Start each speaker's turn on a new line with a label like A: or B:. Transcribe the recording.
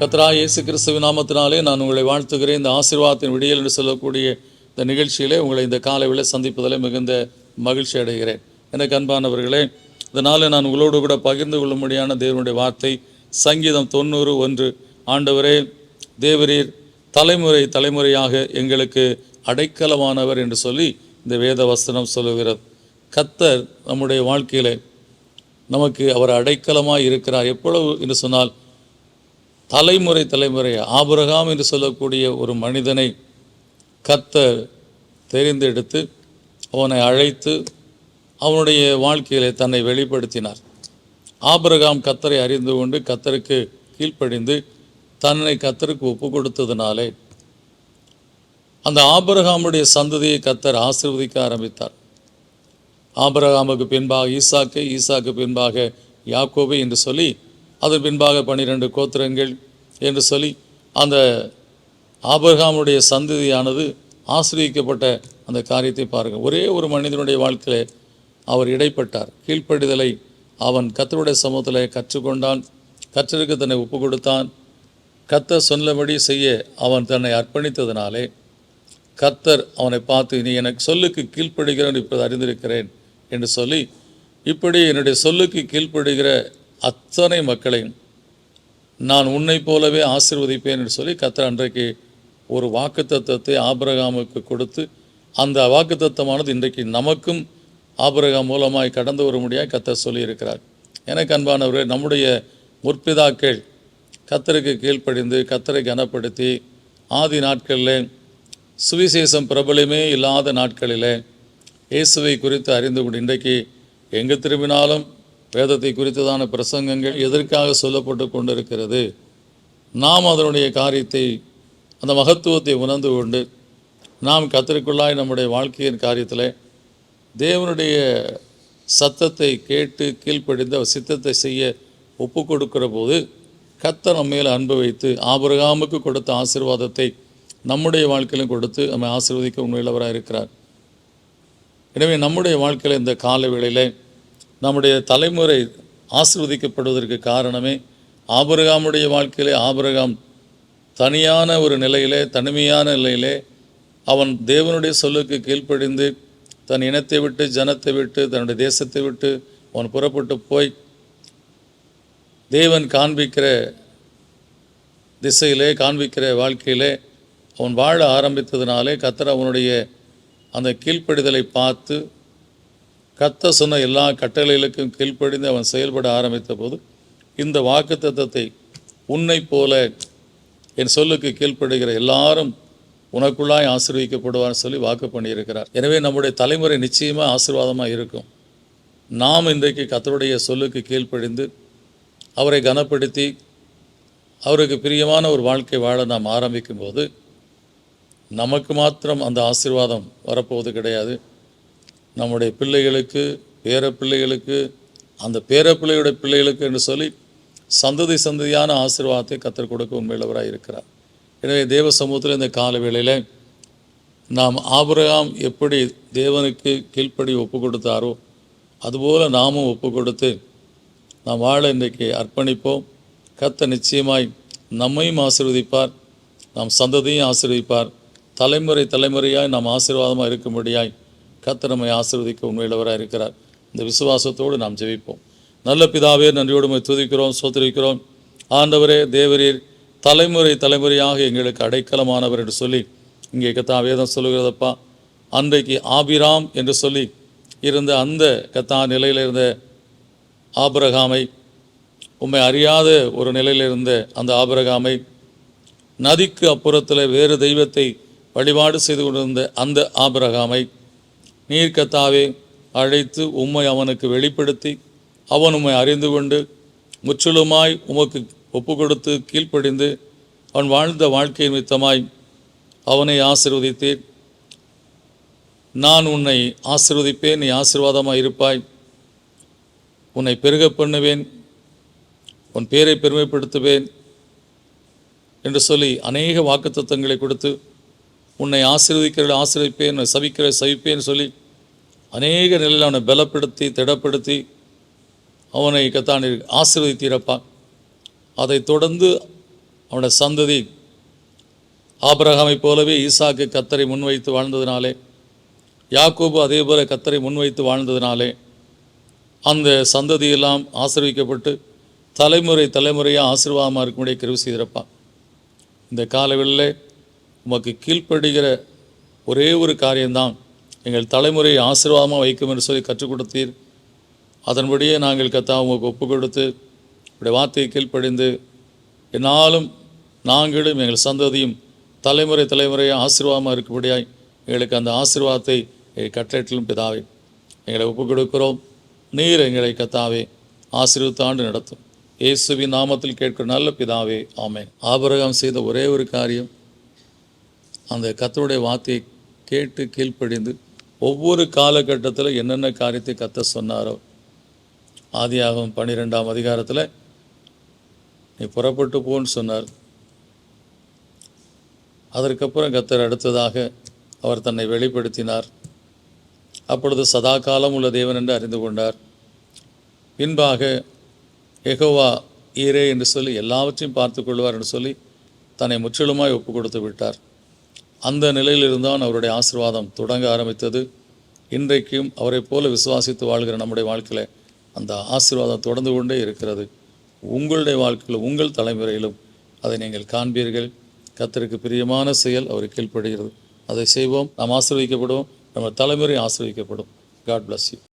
A: கத்ரா இயேசு கிறிஸ்துவ நாமத்தினாலே நான் உங்களை வாழ்த்துகிறேன். இந்த ஆசீர்வாதத்தின் விடியல் என்று சொல்லக்கூடிய இந்த நிகழ்ச்சியிலே உங்களை இந்த காலையில் சந்திப்பதில் மிகுந்த மகிழ்ச்சி அடைகிறேன். எனக்கு அன்பானவர்களே இதனால் நான் உங்களோடு கூட பகிர்ந்து கொள்ளும்படியான தேவனுடைய வார்த்தை சங்கீதம் தொண்ணூறு ஒன்று. ஆண்டவரே தேவரீர் தலைமுறை தலைமுறையாக எங்களுக்கு அடைக்கலமானவர் என்று சொல்லி இந்த வேத வசனம் சொல்லுகிறது. கத்தர் நம்முடைய வாழ்க்கையிலே நமக்கு அவர் அடைக்கலமாக இருக்கிறார். எப்பொழுது என்று சொன்னால் தலைமுறை தலைமுறை ஆபிரகாம் என்று சொல்லக்கூடிய ஒரு மனிதனை கத்தர் தெரிந்தெடுத்து அவனை அழைத்து அவனுடைய வாழ்க்கையிலே தன்னை வெளிப்படுத்தினார். ஆபரகாம் கத்தரை அறிந்து கொண்டு கத்தருக்கு கீழ்ப்படிந்து தன்னை கத்தருக்கு ஒப்பு கொடுத்ததினாலே அந்த ஆபரகாமுடைய சந்ததியை கத்தர் ஆசிர்வதிக்க ஆரம்பித்தார். ஆபரகாமுக்கு பின்பாக ஈசாக்கு ஈசாக்கு பின்பாக யாக்கோபு என்று சொல்லி அதன் பின்பாக பன்னிரெண்டு கோத்திரங்கள் என்று சொல்லி அந்த ஆபர்காமுடைய சந்ததியானது ஆசிரியக்கப்பட்ட அந்த காரியத்தை பாருங்கள் ஒரே ஒரு மனிதனுடைய வாழ்க்கையில் அவர் இடைப்பட்டார். கீழ்ப்படிதலை அவன் கத்தருடைய சமூகத்தில் கற்றுக்கொண்டான். கற்றருக்கு தன்னை ஒப்பு கொடுத்தான் கத்தர் சொன்னபடி செய்ய அவன் தன்னை அர்ப்பணித்ததினாலே கத்தர் அவனை பார்த்து நீ எனக்கு சொல்லுக்கு கீழ்ப்படுகிறேன் இப்போது அறிந்திருக்கிறேன் என்று சொல்லி இப்படி என்னுடைய சொல்லுக்கு கீழ்ப்படுகிற அத்தனை மக்களையும் நான் உன்னை போலவே ஆசீர்வதிப்பேன் என்று சொல்லி கத்தர் அன்றைக்கு ஒரு வாக்குத்தத்தத்தை ஆபிரகாமுக்கு கொடுத்து அந்த வாக்குத்தத்தமானது இன்றைக்கு நமக்கும் ஆபிரகாம் மூலமாய் கடந்து வரும்படியாக கத்தர் சொல்லியிருக்கிறார். எனக்கு அன்பானவரே நம்முடைய முற்பிதாக்கள் கத்தருக்கு கீழ்ப்படிந்து கத்தரை கனப்படுத்தி ஆதி நாட்களில் சுவிசேஷம் பிரபலமே இல்லாத நாட்களிலே இயேசுவை குறித்து அறிந்து கொண்டு இன்றைக்கு எங்கு திரும்பினாலும் வேதத்தை குறித்ததான பிரசங்கங்கள் எதற்காக சொல்லப்பட்டு கொண்டிருக்கிறது? நாம் அதனுடைய காரியத்தை அந்த மகத்துவத்தை உணர்ந்து கொண்டு நாம் கத்திற்குள்ளாய் நம்முடைய வாழ்க்கையின் காரியத்தில் தேவனுடைய சத்தத்தை கேட்டு கீழ்ப்படிந்து அவர் சித்தத்தை செய்ய ஒப்பு கொடுக்கிற போது கத்தர் நம்ம மேலே அன்பு வைத்து ஆபரகாமுக்கு கொடுத்த ஆசீர்வாதத்தை நம்முடைய வாழ்க்கையிலும் கொடுத்து நம்மை ஆசீர்வதிக்க உண்மையிலவராக இருக்கிறார் எனவே நம்முடைய வாழ்க்கையில் இந்த கால வேளையில் நம்முடைய தலைமுறை ஆசிர்வதிக்கப்படுவதற்கு காரணமே ஆபரகாமுடைய வாழ்க்கையிலே ஆபரகாம் தனியான ஒரு நிலையிலே தனிமையான நிலையிலே அவன் தேவனுடைய சொல்லுக்கு கீழ்ப்படிந்து தன் இனத்தை விட்டு ஜனத்தை விட்டு தன்னுடைய தேசத்தை விட்டு அவன் புறப்பட்டு போய் தேவன் காண்பிக்கிற திசையிலே காண்பிக்கிற வாழ்க்கையிலே அவன் வாழ ஆரம்பித்ததினாலே கத்தர் அவனுடைய அந்த கீழ்ப்படிதலை பார்த்து கத்த சொன்ன எல்லா கட்டளைகளுக்கும் கீழ்ப்படிந்து அவன் செயல்பட ஆரம்பித்த போது இந்த வாக்குத்தத்தத்தை உன்னை போல என் சொல்லுக்கு கீழ்ப்படுகிற எல்லாரும் உனக்குள்ளாய் ஆசீர்விக்கப்படுவார்னு சொல்லி வாக்கு பண்ணியிருக்கிறார். எனவே நம்முடைய தலைமுறை நிச்சயமாக ஆசீர்வாதமாக இருக்கும். நாம் இன்றைக்கு கத்தருடைய சொல்லுக்கு கீழ்ப்படிந்து அவரை கனப்படுத்தி அவருக்கு பிரியமான ஒரு வாழ்க்கை வாழ நாம் ஆரம்பிக்கும் போது நமக்கு மாத்திரம் அந்த ஆசீர்வாதம் வரப்போவது கிடையாது. நம்முடைய பிள்ளைகளுக்கு பேர பிள்ளைகளுக்கு அந்த பேர பிள்ளையுடைய பிள்ளைகளுக்கு என்று சொல்லி சந்ததி சந்ததியான ஆசீர்வாதத்தை கத்தர் கொடுக்க உண்மையுள்ளவராக இருக்கிறார். எனவே தேவ சமூகத்தில் இந்த கால வேளையில் நாம் ஆபிரகாம் எப்படி தேவனுக்கு கீழ்ப்படி ஒப்பு கொடுத்தாரோ அதுபோல் நாமும் ஒப்பு கொடுத்து நாம் வாழ இன்றைக்கு அர்ப்பணிப்போம். கத்த நிச்சயமாய் நம்மையும் ஆசீர்வதிப்பார் நாம் சந்ததியும் ஆசீர்வதிப்பார். தலைமுறை தலைமுறையாய் நாம் ஆசீர்வாதமாக இருக்கும்படியாய் கத்த நம்மை உண்மையிலவராக உண்மையுள்ளவராக இருக்கிறார். இந்த விசுவாசத்தோடு நாம் ஜெபிப்போம். நல்ல பிதாவே நன்றியோடு துதிக்கிறோம் சோதரிக்கிறோம் ஆண்டவரே தேவரீர் தலைமுறை தலைமுறையாக எங்களுக்கு அடைக்கலமானவர் என்று சொல்லி இங்கே கத்தா வேதம் சொல்லுகிறதப்பா அன்றைக்கு ஆபிராம் என்று சொல்லி இருந்த அந்த கத்தா நிலையில் இருந்த ஆபரகாமை உண்மை அறியாத ஒரு நிலையில் இருந்த அந்த ஆபரகாமை நதிக்கு அப்புறத்தில் வேறு தெய்வத்தை வழிபாடு செய்து கொண்டிருந்த அந்த ஆபரகாமை நீர் கத்தாவே அழைத்து உம்மை அவனுக்கு வெளிப்படுத்தி அவன் உம்மை அறிந்து கொண்டு முற்றிலுமாய் உமக்கு ஒப்பு கொடுத்து கீழ்ப்படிந்து அவன் வாழ்ந்த வாழ்க்கை நிமித்தமாய் அவனை ஆசிர்வதித்தேன் நான் உன்னை ஆசிர்வதிப்பேன் நீ ஆசீர்வாதமாக இருப்பாய். உன்னை பெருக பண்ணுவேன் உன் பேரை பெருமைப்படுத்துவேன் என்று சொல்லி அநேக வாக்குத்தத்தங்களை கொடுத்து உன்னை ஆசீர்வதிக்கிற ஆசிரியப்பேன் சவிக்கிற சவிப்பேன் சொல்லி அநேக நிலையில் அவனை பலப்படுத்தி திடப்படுத்தி அவனை கத்தான் ஆசீர்வதித்திருப்பான். அதைத் தொடர்ந்து அவனுடைய சந்ததி ஆபரகாமை போலவே ஈசாக்கு கத்தரை முன்வைத்து வாழ்ந்ததினாலே யாக்கோபு அதே போல கத்தரை முன்வைத்து வாழ்ந்ததினாலே அந்த சந்ததியெல்லாம் ஆசிர்விக்கப்பட்டு தலைமுறை தலைமுறையாக ஆசீர்வாதமாக இருக்கும்படியே கிருவி செய்திருப்பான் இந்த காலவெளியில் உமக்கு கீழ்ப்படுகிற ஒரே ஒரு காரியம்தான் எங்கள் தலைமுறையை ஆசீர்வாதமாக வைக்கும் என்று சொல்லி கற்றுக் கொடுத்தீர். அதன்படியே நாங்கள் கத்தா உங்களுக்கு ஒப்பு கொடுத்து இப்படி வார்த்தையை கீழ்ப்படிந்து என்னாலும் நாங்களும் எங்கள் சந்ததியும் தலைமுறை தலைமுறையாக ஆசீர்வாதமாக இருக்கும்படியாய் எங்களுக்கு அந்த ஆசீர்வாதத்தை கட்டளையிலும் பிதாவே. எங்களை ஒப்புக் கொடுக்கிறோம். நீர் எங்களை கத்தாவே ஆசீர்வத்தாண்டு நடத்தும். இயேசுவின் நாமத்தில் கேட்கிற நல்ல பிதாவே ஆமேன். ஆபரகம் செய்த ஒரே ஒரு காரியம் அந்த கத்தருடைய வார்த்தையை கேட்டு கீழ்ப்படிந்து ஒவ்வொரு காலகட்டத்தில் என்னென்ன காரியத்தை கத்த சொன்னாரோ ஆதியாகவும் பன்னிரெண்டாம் அதிகாரத்தில் நீ புறப்பட்டு போன்னு சொன்னார். அதற்கப்புறம் கத்தர் அடுத்ததாக அவர் தன்னை வெளிப்படுத்தினார். அப்பொழுது சதா காலம் உள்ள தேவன் என்று அறிந்து கொண்டார். பின்பாக எகோவா ஈரே என்று சொல்லி எல்லாவற்றையும் பார்த்து கொள்வார் என்று சொல்லி தன்னை முற்றிலுமாய் ஒப்பு கொடுத்து விட்டார். அந்த நிலையிலிருந்தான் அவருடைய ஆசிர்வாதம் தொடங்க ஆரம்பித்தது. இன்றைக்கும் அவரைப் போல விசுவாசித்து வாழ்கிற நம்முடைய வாழ்க்கையில் அந்த ஆசீர்வாதம் தொடர்ந்து கொண்டே இருக்கிறது. உங்களுடைய வாழ்க்கையில் உங்கள் தலைமுறையிலும் அதை நீங்கள் காண்பீர்கள். கத்தருக்கு பிரியமான செயல் அவர் கீழ்ப்படுகிறது. அதை செய்வோம். நாம் ஆசீர்வதிக்கப்படுவோம். நம்ம தலைமுறை ஆசீர்வதிக்கப்படும். God bless you